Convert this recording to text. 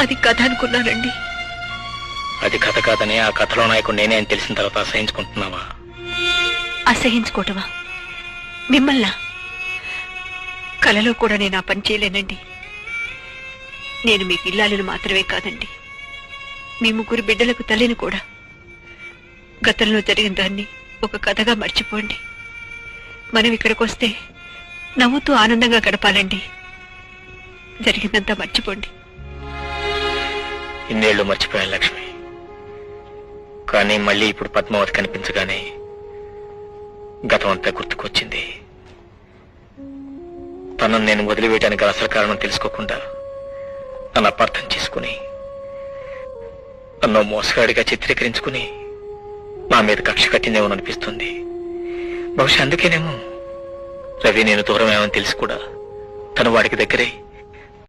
అది కథ అనుకున్నానండి. అది కథ కాదని ఆ కథలో నాయకుడు నేనే అని తెలిసిన తర్వాత అసహించుకుంటున్నావా? అసహించుకోవటమా మిమ్మల్నా? కలలో కూడా నేను ఆ పని చేయలేనండి. నేను మీకు ఇల్లాలను మాత్రమే కాదండి. మీ ముగ్గురు బిడ్డలకు తల్లిని కూడా. గతంలో జరిగిన దాన్ని ఒక కథగా మర్చిపోండి. మనం ఇక్కడికి వస్తే నవ్వుతూ ఆనందంగా గడపాలండి. జరిగిందంతా మర్చిపోండి. ఇన్నేళ్ళు మర్చిపోయాను లక్ష్మి. కానీ మళ్ళీ ఇప్పుడు పద్మావతి కనిపించగానే గతం అంతా గుర్తుకొచ్చింది. తనను నేను వదిలివేయడానికి అసలు కారణం తెలుసుకోకుండా నన్ను అపార్థం చేసుకుని నన్ను మోసగాడిగా చిత్రీకరించుకుని నా మీద కక్ష కట్టిందేమో అనిపిస్తుంది. బహుశా అందుకేనేమో రవి నేను దూరం తెలిసి కూడా తను వాడికి దగ్గరే